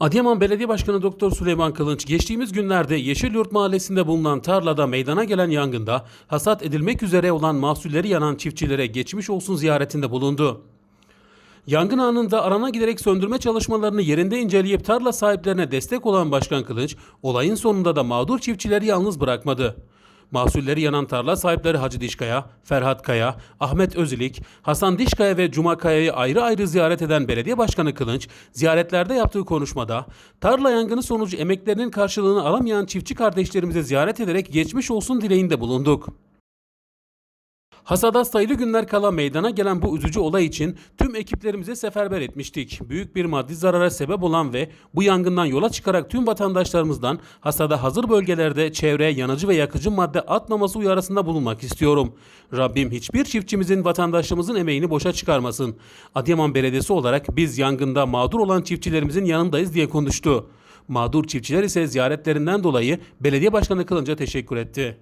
Adıyaman Belediye Başkanı Doktor Süleyman Kılınç geçtiğimiz günlerde Yeşilyurt Mahallesi'nde bulunan tarlada meydana gelen yangında hasat edilmek üzere olan mahsulleri yanan çiftçilere geçmiş olsun ziyaretinde bulundu. Yangın anında arana giderek söndürme çalışmalarını yerinde inceleyip tarla sahiplerine destek olan Başkan Kılıç, olayın sonunda da mağdur çiftçileri yalnız bırakmadı. Mahsulleri yanan tarla sahipleri Hacı Dişkaya, Ferhat Kaya, Ahmet Özilik, Hasan Dişkaya ve Cuma Kaya'yı ayrı ayrı ziyaret eden Belediye Başkanı Kılınç, ziyaretlerde yaptığı konuşmada, tarla yangını sonucu emeklerinin karşılığını alamayan çiftçi kardeşlerimizi ziyaret ederek geçmiş olsun dileğinde bulunduk. Hasada sayılı günler kala meydana gelen bu üzücü olay için tüm ekiplerimize seferber etmiştik. Büyük bir maddi zarara sebep olan ve bu yangından yola çıkarak tüm vatandaşlarımızdan hasada hazır bölgelerde çevreye yanıcı ve yakıcı madde atmaması uyarısında bulunmak istiyorum. Rabbim hiçbir çiftçimizin vatandaşımızın emeğini boşa çıkarmasın. Adıyaman Belediyesi olarak biz yangında mağdur olan çiftçilerimizin yanındayız diye konuştu. Mağdur çiftçiler ise ziyaretlerinden dolayı belediye başkanı Kılınç'a teşekkür etti.